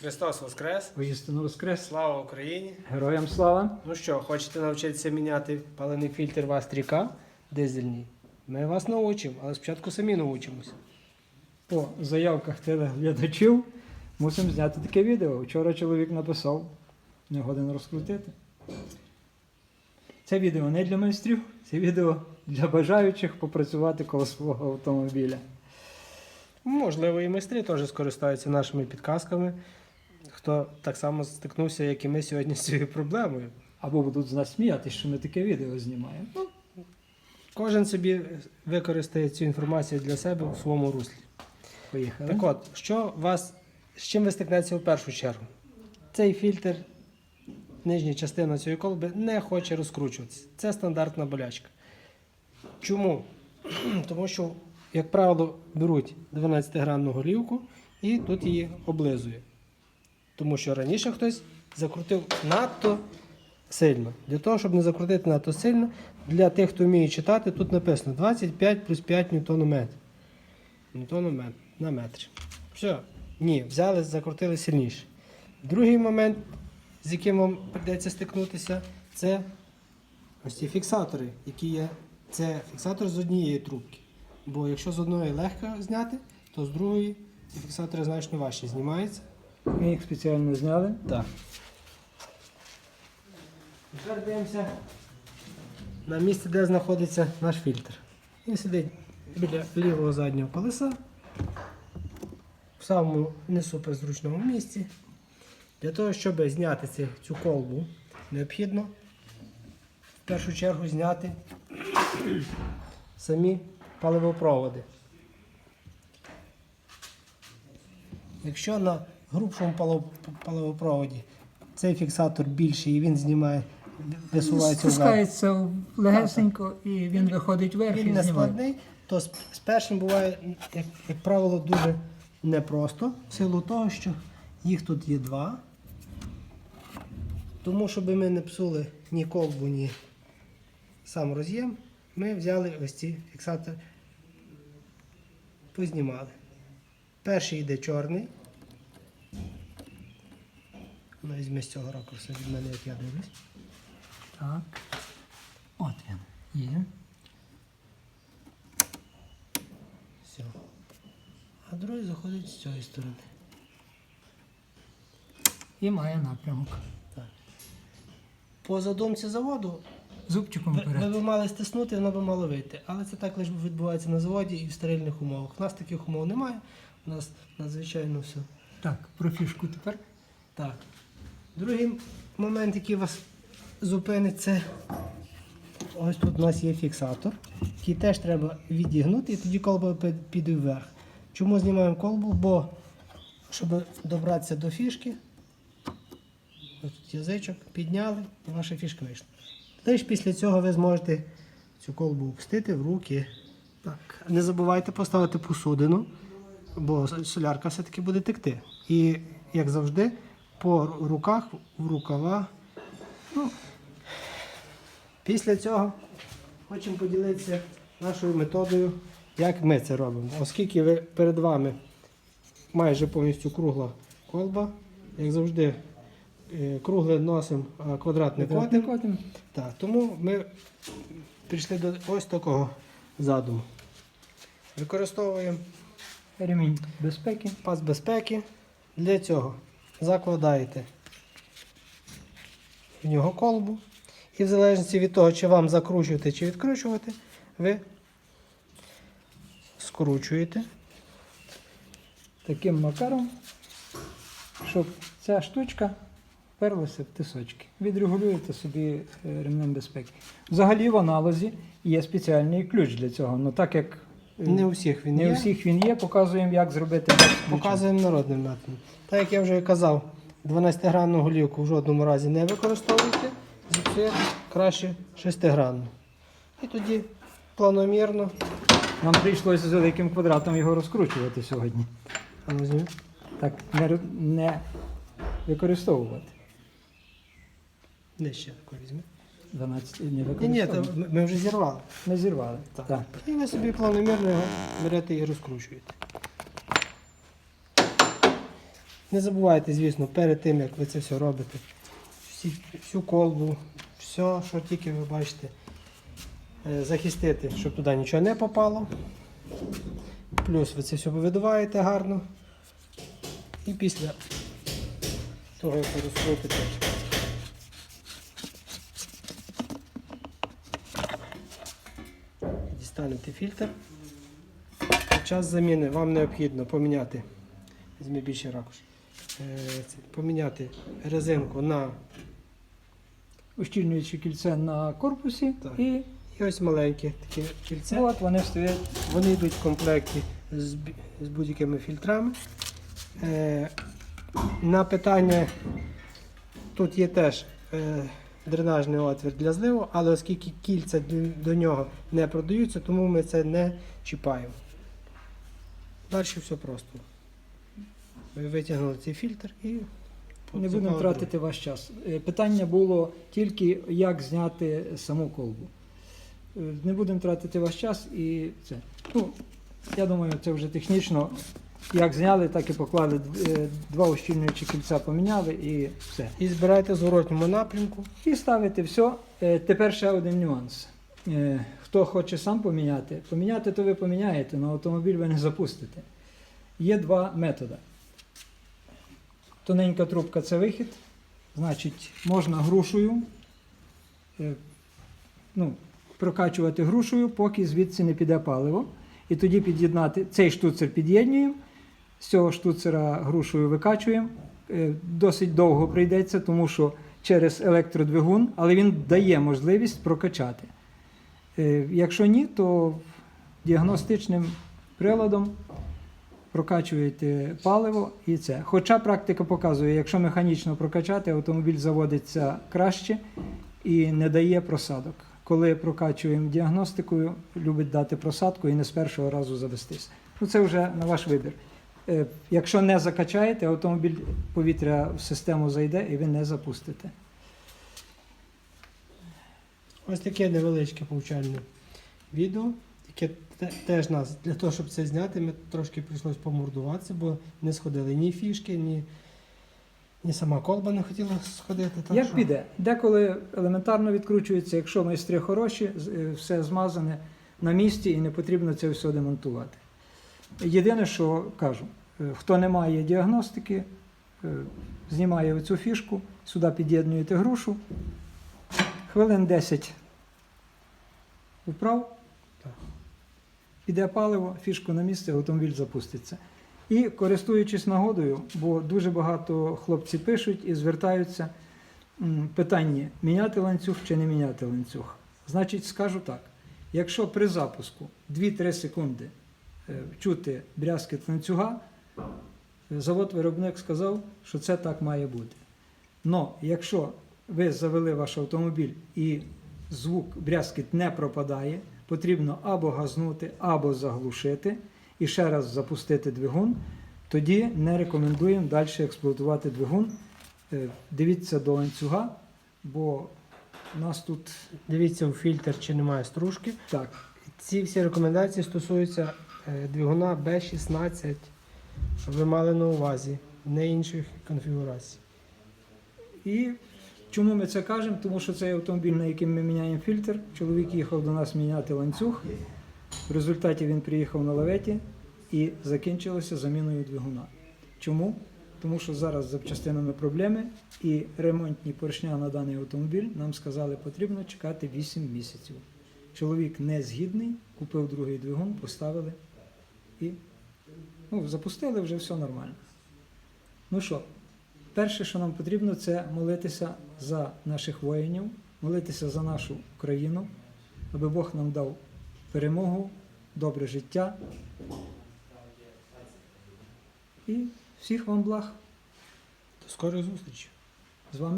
Христос Воскрес! Воістину воскрес. Слава Україні! Героям слава. Ну що, хочете навчитися міняти палений фільтр вас тріка дизельний? Ми вас научимо, але спочатку самі научимося. По заявках телеглядачів мусимо зняти таке відео. Вчора чоловік написав, не годен розкрутити. Це відео не для майстрів, це відео для бажаючих попрацювати коло свого автомобіля. Можливо, і майстри теж скористаються нашими підказками, хто так само стикнувся, як і ми сьогодні з цією проблемою. Або будуть з нас сміятися, що ми таке відео знімаємо. Ну, Кожен собі використає цю інформацію для себе в своєму руслі. поїхали. Так от, що вас, з чим ви стикнеться в першу чергу? Цей фільтр, нижня частина цієї колби не хоче розкручуватися. Це стандартна болячка. Чому? Тому що, як правило, беруть 12-гранну голівку і тут її облизує. Тому що раніше хтось закрутив надто сильно. Для того, щоб не закрутити надто сильно, для тих, хто вміє читати, тут написано 25 плюс 5 ньютонометр. Ньютонометр на метр. Все. Ні, взяли, закрутили сильніше. Другий момент, з яким вам прийдеться стикнутися, це ось ці фіксатори, які є. Це фіксатор з однієї трубки. Бо якщо з одної легко зняти, то з другої фіксатори значно важче знімаються. Ми їх спеціально зняли. Так. Тепер дивимося на місце, де знаходиться наш фільтр. Він сидить біля лівого заднього колеса, в самому не супер зручному місці. Для того, щоб зняти цю, цю колбу, необхідно в першу чергу зняти самі паливопроводи. Якщо на грубшому паливопроводі цей фіксатор більший і він знімає, висувається Спускається легесенько і він виходить вверх він і не знімає. складний, то з, з першим буває, як, як правило, дуже непросто, в силу того, що їх тут є два. Тому, щоб ми не псули ні колбу, ні сам роз'єм, ми взяли ось ці фіксатори, познімали. Перший йде чорний. Ну, візьми з цього ракурсу від мене, як я дивлюсь. Так. От він. Є. Все. А другий заходить з цієї сторони. І має напрямок. По задумці заводу Зубчиком ви, ви вперед. б мали стиснути, воно б мало вийти. Але це так лише відбувається на заводі і в стерильних умовах. У нас таких умов немає. У нас надзвичайно все. Так, про фішку тепер. Так. Другий момент, який вас зупинить, це ось тут у нас є фіксатор, який теж треба відігнути, і тоді колба піде вверх. Чому знімаємо колбу? Бо щоб добратися до фішки, ось тут язичок підняли, і ваша фішка вийшла. Лише після цього ви зможете цю колбу опустити в руки. Так. Не забувайте поставити посудину, бо солярка все-таки буде текти. І, як завжди, по руках, в рукава. Ну, після цього хочемо поділитися нашою методою, як ми це робимо. Оскільки ви, перед вами майже повністю кругла колба, як завжди, е, кругле носимо, а Квадратний котим. Так, тому ми прийшли до ось такого задуму. Використовуємо Ремінь безпеки. пас безпеки. Для цього закладаєте в нього колбу. І в залежності від того, чи вам закручувати чи відкручувати, ви скручуєте. Таким макаром, щоб ця штучка вперлася в тисочки. Відрегулюєте собі е, ремнем безпеки. Взагалі в аналозі є спеціальний ключ для цього. Ну так як Не у всіх він не є. у всіх він є, показуємо, як зробити. Показуємо народним методом. Так як я вже казав, 12-гранну голівку в жодному разі не використовуйте, зіпсує краще 6-гранну. І тоді планомірно. Нам прийшлося з великим квадратом його розкручувати сьогодні. А ну. Так не, не використовувати. Де ще таке візьми? 12 не Ні, ні, то ми вже зірвали. Ми зірвали. Так. Так. І ви собі планомірно його берете і розкручуєте. Не забувайте, звісно, перед тим, як ви це все робите, всі, всю колбу, все, що тільки ви бачите, е, захистити, щоб туди нічого не попало. Плюс ви це все видуваєте гарно. І після того, як ви розкрутите, дістанете фільтр. Під час заміни вам необхідно поміняти, візьми більший ракурс, е, поміняти резинку на Ущільнюючи кільце на корпусі, Так. і і ось маленьке таке кільце. от вони стоять. Вони йдуть в комплекті з, з будь-якими фільтрами. Е, на питання тут є теж е, дренажний отвір для зливу, але оскільки кільця до, нього не продаються, тому ми це не чіпаємо. Далі все просто. Ви витягнули цей фільтр і Не будемо тратити ваш час. Е, Питання було тільки, як зняти саму колбу. Е, Не будемо тратити ваш час і це. Ну, я думаю, це вже технічно. Як зняли, так і поклали е, два ущільнюючі кільця, поміняли і все. І збирайте в зворотньому напрямку. І ставити все. Е, Тепер ще один нюанс. Е, Хто хоче сам поміняти, поміняти, то ви поміняєте, але автомобіль ви не запустите. Є два методи. Тоненька трубка це вихід. Значить, можна грушею е, ну, прокачувати грушею, поки звідси не піде паливо. І тоді під'єднати цей штуцер під'єднуємо, з цього штуцера грушею викачуємо. Е, Досить довго прийдеться, тому що через електродвигун, але він дає можливість прокачати. Е, Якщо ні, то діагностичним приладом прокачуєте паливо і це. Хоча практика показує, якщо механічно прокачати, автомобіль заводиться краще і не дає просадок. Коли прокачуємо діагностикою, любить дати просадку і не з першого разу завестись. Ну це вже на ваш вибір. Е, Якщо не закачаєте, автомобіль повітря в систему зайде і ви не запустите. Ось таке невеличке повчальне відео, яке теж нас для того, щоб це зняти, ми трошки прийшлось помордуватися, бо не сходили ні фішки, ні, ні сама колба не хотіла сходити. Так Як що піде? Деколи елементарно відкручується, якщо майстри хороші, е, все змазане на місці і не потрібно це все демонтувати. Єдине, що кажу, е, хто не має діагностики, е, знімає оцю фішку, сюди під'єднуєте грушу, хвилин 10 вправ, піде паливо, фішку на місце, автомобіль запуститься. І користуючись нагодою, бо дуже багато хлопці пишуть і звертаються питання: міняти ланцюг чи не міняти ланцюг. Значить, скажу так: якщо при запуску 2-3 секунди е, чути брязкіт ланцюга, завод-виробник сказав, що це так має бути. Но якщо ви завели ваш автомобіль і звук брязкіт не пропадає, потрібно або газнути, або заглушити і ще раз запустити двигун, тоді не рекомендуємо далі експлуатувати двигун. Е, Дивіться до ланцюга, бо у нас тут Дивіться у фільтр, чи немає стружки. так. Ці всі рекомендації стосуються е, двигуна B16, щоб ви мали на увазі, не інших конфігурацій. І чому ми це кажемо? Тому що цей автомобіль, на яким ми міняємо фільтр, чоловік їхав до нас міняти ланцюг. В результаті він приїхав на лаветі і закінчилося заміною двигуна. Чому? Тому що зараз з запчастинами проблеми і ремонтні поршня на даний автомобіль нам сказали, потрібно чекати 8 місяців. Чоловік не згідний, купив другий двигун, поставили і ну, запустили вже все нормально. Ну що, перше, що нам потрібно, це молитися за наших воїнів, молитися за нашу країну, аби Бог нам дав перемогу, добре життя. І всіх вам благ До скорої зустрічі! з вами.